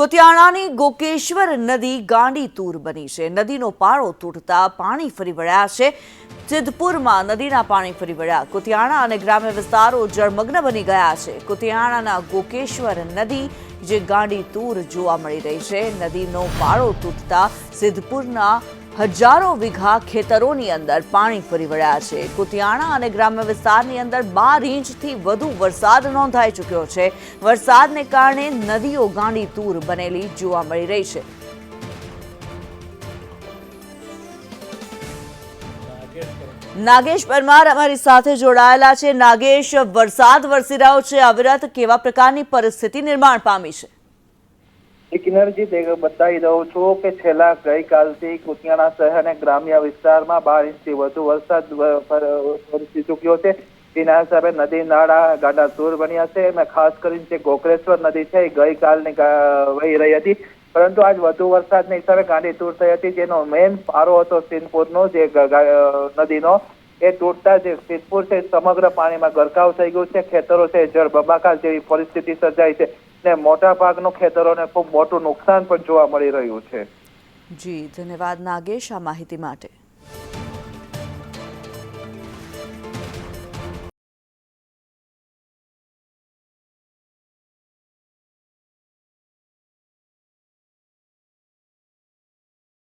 કુતિયાણાની ગોકેશ્વર નદી ગાંડી તૂર બની છે. નદીનો પાળો તૂટતા પાણી ફરી વળ્યા છે. સિદ્ધપુરમાં નદીના પાણી ફરી વળ્યા. કોતિયાણા અને ગ્રામ્ય વિસ્તારો જળમગ્ન બની ગયા છે. કોતિયાણાના ગોકેશ્વર નદી, જે ગાંડી તૂર જોવા મળી રહી છે. નદીનો પાળો તૂટતા સિદ્ધપુરના હજારો વીઘા ખેતરોની અંદર પાણી ફરી વળ્યા છે. કુતિયાણા અને ગ્રામ્ય વિસ્તારની અંદર બાર ઇંચથી વધુ વરસાદ નોંધાઈ ચૂક્યો છે. વરસાદને કારણે નદીઓ ગાંડી તૂર બનેલી જોવા મળી રહી છે. નાગેશ પરમાર અમારી સાથે જોડાયેલા છે. નાગેશ, વરસાદ વરસી રહ્યો છે. અવિરત કેવા પ્રકારની પરિસ્થિતિ નિર્માણ પામી છે? કિન્નરજી બતાવી દઉં છું કે છેલ્લા ગઈકાલથી કુતિયાણા શહેર અને ગ્રામ્ય વિસ્તારમાં બાર ઇંચથી વધુ વરસાદ વરસી ચૂક્યો છે તેના હિસાબે નદી, નાળા, ગાડા તૂર બન્યા છે. એમાં ખાસ કરીને જે ગોકરેશ્વર નદી છે, એ ગઈકાલની વહી રહી હતી. પરંતુ આજ વધુ વરસાદને હિસાબે ગાંડી તૂર થઈ હતી. જેનો મેઇન પારો હતો સિંધપુરનો, જે નદીનો. એ તૂટતા જે સિદ્ધપુર છે, સમગ્ર પાણીમાં ગરકાવ થઈ ગયું છે, ખેતરો છે, જળ બંબાકાર જેવી પરિસ્થિતિ સર્જાઈ છે ને મોટા ભાગનું ખેતરોને ખૂબ મોટું નુકસાન પણ જોવા મળી રહ્યું છે. જી, ધન્યવાદ નાગેશ આ માહિતી માટે.